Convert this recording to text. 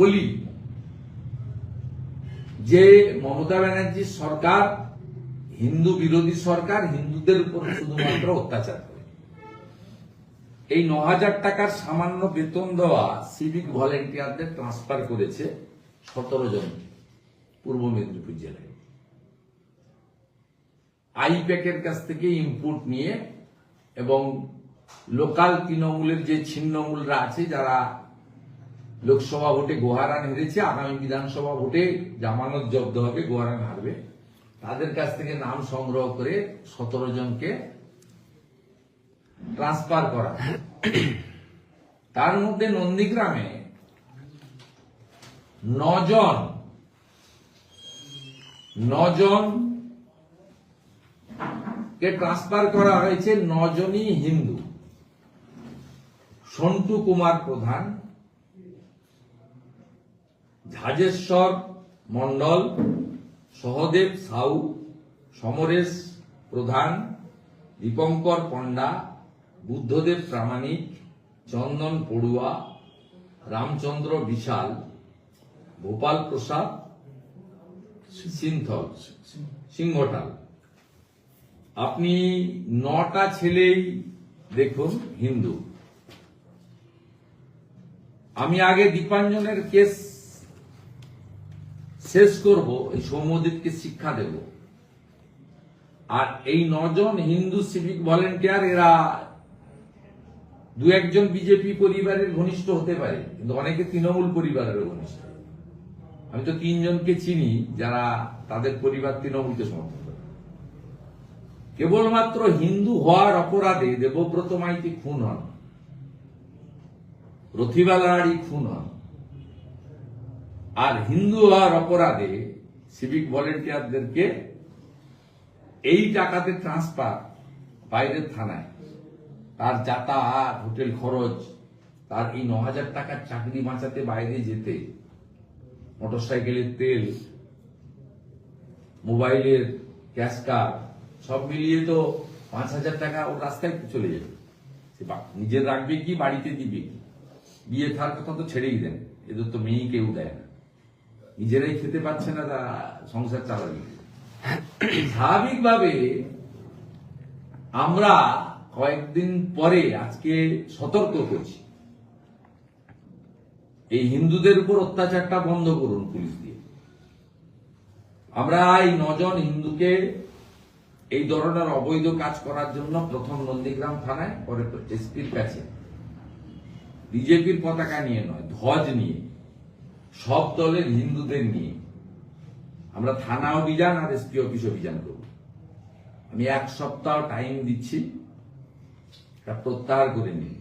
বলি, যে মমতা ব্যানার্জির সরকার, হিন্দু বিরোধী সরকার, হিন্দুদের উপর শুধুমাত্র অত্যাচার করে। এই ন হাজার টাকার সামান্য বেতন দেওয়া সিভিক ভলেন্টিয়ারদের ট্রান্সফার করেছে সতেরো জন পূর্ব মেদিনীপুর জেলায়। আইপ্যাকের কাছ থেকে ইনপুট নিয়ে এবং লোকাল তৃণমূলের যে ছিন্নমূলরা আছে, যারা লোকসভা ভোটে গোহারান হেরেছে, আগামী বিধানসভা ভোটে জামানত জব্দ হবে, গোহারান হারবে। তাদের কাছ থেকে নাম সংগ্রহ করে সতেরো জনকে ট্রান্সফার করা। তার মধ্যে নন্দীগ্রামে নজন নজন কে ট্রান্সফার করা হয়েছে, নজনই হিন্দু। সন্টু কুমার প্রধান ঝাজেশ্বর মন্ডল সহদেব সাউ, সমরেশ প্রধান, দীপঙ্কর পণ্ডা, বুদ্ধদেব প্রামাণিক, চন্দন পড়ুয়া, রামচন্দ্র বিশাল, গোপাল প্রসাদ, সিনথল, সিংহটাল। আপনি নটা ছেলেই দেখুন হিন্দু। আমি আগে দীপাঞ্জনের কেস শেষ করব, এই সৌম্যদীপকে শিক্ষা দেব। আর এই নজন হিন্দু সিভিক ভলেন্টিয়ার এরা দু একজন বিজেপি পরিবারের ঘনিষ্ঠ হতে পারে, কিন্তু অনেকে তৃণমূল পরিবারের ঘনিষ্ঠ। আমি তো তিনজনকে চিনি যারা তাদের পরিবার তৃণমূলকে সমর্থন কেবলমাত্র হিন্দু হওয়ার অপরাধে দেবব্রত মাইতি খুন হন। রথিবালারি খুন হন। আর হিন্দু হওয়ার অপরাধে সিভিক ভলেন্টিয়ারদেরকে এই টাকাতে ট্রান্সফার বাইরের থানায়। তার যাতায়াত, হোটেল খরচ, তার এই ন হাজার টাকার চাকরি বাঁচাতে বাইরে যেতে, মোটরসাইকেলের তেল, মোবাইলের ক্যাশ কার্ড, সব মিলিয়ে তো পাঁচ হাজার টাকা ওর রাস্তায় চলে যাবে। সে নিজের রাখবে কি, বাড়িতে দিবে কি? বিয়ে থার কথা তো ছেড়েই দেন। এদের তো মেয়েই কেউ দেয় না। নিজেরাই খেতে পাচ্ছে না তা সংসার চালাবে? স্বাভাবিকভাবে আমরা কয়েকদিন পরে আজকে সতর্ক করছি এই হিন্দুদের উপর অত্যাচারটা বন্ধ করুন পুলিশ দিয়ে। আমরা এই নজন হিন্দুকে এই ধরনের অবৈধ কাজ করার জন্য প্রথম নন্দীগ্রাম থানায়, পরে এসপির কাছে। বিজেপির পতাকা নিয়ে নয়, ধ্বজ নিয়ে। সব দলের হিন্দুদের নিয়ে। আমরা থানা অভিযান আর এসপি অফিস অভিযান করব। আমি এক সপ্তাহ টাইম দিচ্ছি প্রত্যাহার করে নিন।